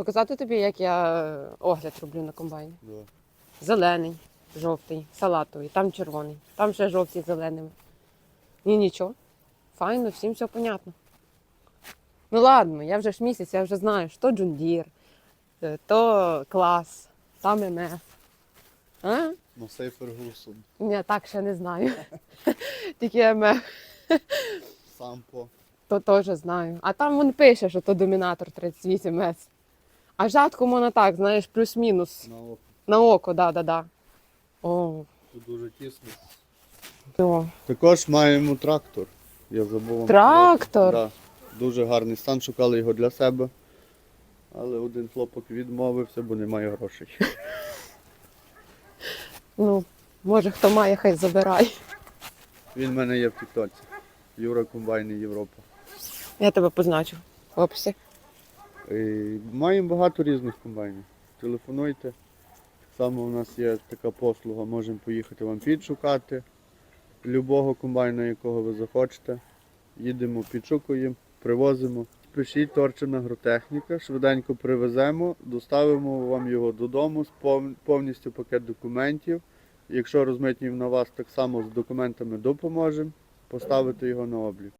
Показати тобі, як я е, огляд роблю на комбайні. Да. Зелений, жовтий, салатовий, там червоний, там ще жовті з зеленими. Ні, нічого. Файно, всім все понятно. Ну ладно, я вже ж місяць, я вже знаю, що Джундір, е, то клас, там МФ. А? Масей Фергусон, Ні, так ще не знаю. Тільки МФ, Сампо. то теж знаю. А там він пише, що то домінатор 38С. А жатку можна так, знаєш, плюс-мінус. На око. На око, да, да, да. О, Тут дуже тісно. о. Також маємо трактор. Я забув вам Трактор? сказати. Да. Дуже гарний стан, шукали його для себе. Але один хлопок відмовився, бо немає грошей. Ну, може, хто має, хай забирає. Він в мене є в Тіктоці. Юра Комбайни Європа. Я тебе позначу. В описі. І маємо багато різних комбайнів. Телефонуйте. Так само у нас є така послуга, можемо поїхати вам підшукати любого комбайна, якого ви захочете. Їдемо, підшукуємо, привозимо. Пишіть торчина агротехніка, швиденько привеземо, доставимо вам його додому з повністю пакет документів. Якщо розмитнів на вас, так само з документами допоможемо поставити його на облік.